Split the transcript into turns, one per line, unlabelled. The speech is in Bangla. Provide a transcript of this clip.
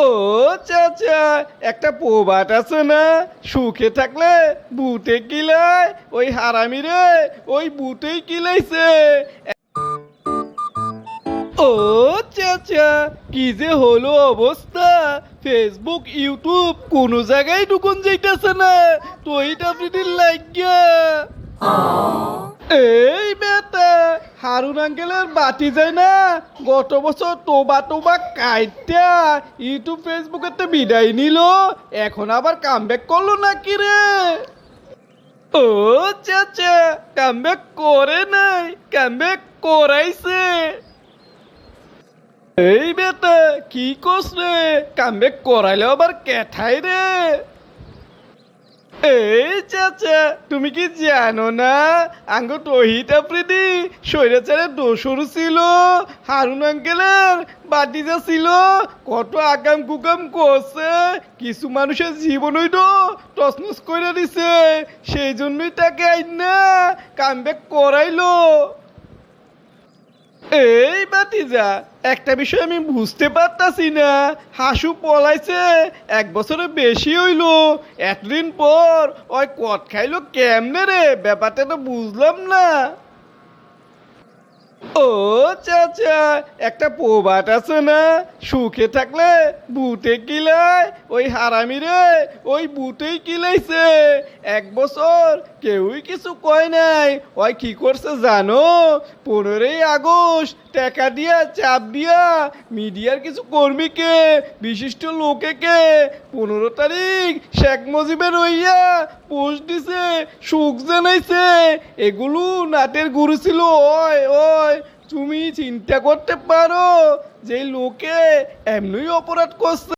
ও চাচা একটা প্রবাদ আছে না? সুখে থাকলে বুটে কিলায় ওই হারামি রে ওই বুটেই কিলাইছে ও চাচা কি যে হলো অবস্থা? ফেসবুক ইউটিউব কোনো জায়গায় ঢুকুন যাইতেছে না। তো এইটা আপনি লাগিয়া বেটা হারুন আঙ্কেলের বাতি যায় না। গত বছর তোবা তোবা কাইটা ইউটিউব ফেসবুকেতে বিদায় নিল। এখন আবার কামব্যাক করল নাকি রে? ও চাচা কামব্যাক করে নাই কামব্যাক করাইছে। এই বেটা, কি করছ রে? কামব্যাক করাইলে আবার কেঠাই রে? এই চাচা, তুমি কি জানো না? আঙ্গ তহিত আফ্রিদি, স্বৈরাচারের দোসর ছিল, হারুন আঙ্কেলের বাটিজা ছিল, কত আকাম কুকাম করছে, কিছু মানুষের জীবন হইতো তসনস করে দিছে, সেই জন্যই তাকে আইন না কামব্যাক করাইলো। এই বাতিজা একটা বিষয় আমি বুঝতে পারতাছি না। হাসু পলাইছে, এক বছরের বেশি হইল। এতদিন পর ওই কট খাইলো কেমনে রে? ব্যাপারটা তো বুঝলাম না। ও চাচা, একটা প্রবাদ আছে না? সুখে থাকলে বুটে কিলায়, ওই হারামি রে, ওই বুটেই কিলাইছে। এক বছর কেউই কিছু কয় নাই। ওই কি করছে জানো? পনেরোই আগস্ট টাকা দিয়া চাপ দিয়া মিডিয়ার কিছু কর্মীকে, বিশিষ্ট লোকেকে পনেরো তারিখ শেখ মুজিবের রইয়া পোস্ট দিছে, সুখ জানাইছে। এগুলো নাটের গুরু ছিল, ওই ওই। তুমি চিন্তা করতে পারো, যে লোকে এমনি অপরাধ করছে।